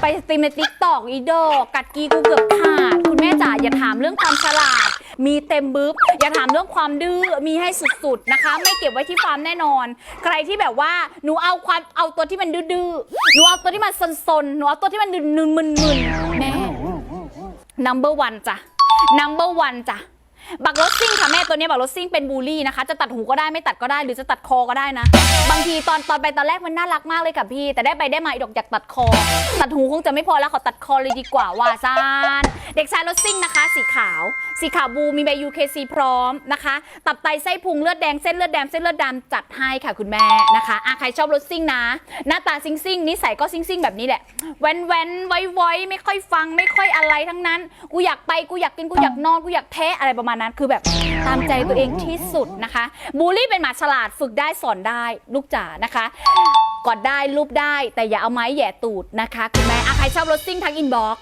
ไปสตรีมในติ๊กตอกอีดอกกัดกีกูเกือบขาด คุณแม่จ๋าอย่าถามเรื่องความฉลาด มีเต็มบึ๊บอย่าถามเรื่องความดื้อมีให้สุดๆนะคะ ไม่เก็บไว้ที่ฟาร์มแน่นอน ใครที่แบบว่าหนูเอาความเอาตัวที่มันดื้อๆหนูเอาตัวที่มันซนๆหนูเอาตัวที่มันมึนๆแม่ number one จ้ะ number one จ้ะบักรถซิ่งค่ะแม่ ตัวนี้บักรถซิ่งเป็นบูลลี่นะคะ จะตัดหูก็ได้ไม่ตัดก็ได้ หรือจะตัดคอก็ได้นะ บางทีตอนตอนไปตอนแรกมันน่ารักมากเลยค่ะพี่ แต่ได้ไปได้มาอีดอกอยากตัดคอ ตัดหูคงจะไม่พอแล้วขอตัดคอเลยดีกว่าว่าซานเด็กชายรถซิ่งนะคะ สีขาว สีขาวบูมีใบ UKC พร้อมนะคะ ตับไตไส้พุงเลือดแดงเส้นเลือดแดงเส้นเลือดดำจัดให้ค่ะคุณแม่นะคะอะใครชอบรถซิ่งนะ หน้าตาซิ่งซิ่งนิสัยก็ซิ่งซิ่งแบบนี้แหละแว้นแว้นไว้ไว้ไม่ค่อยฟังไม่ค่อยอะไรทั้งนั้น กูอยากไปกูอยากกินกูอยากนอนกูอยากแท้อะไรประมาณนั้นคือแบบตามใจตัวเองที่สุดนะคะบูลลี่เป็นหมาฉลาดฝึกได้สอนได้ลูกจ๋านะคะกอดได้รูปได้แต่อย่าเอาไม้แหย่ตูดนะคะคุณแม่อะใครชอบรถซิ่งทักอินบ็อก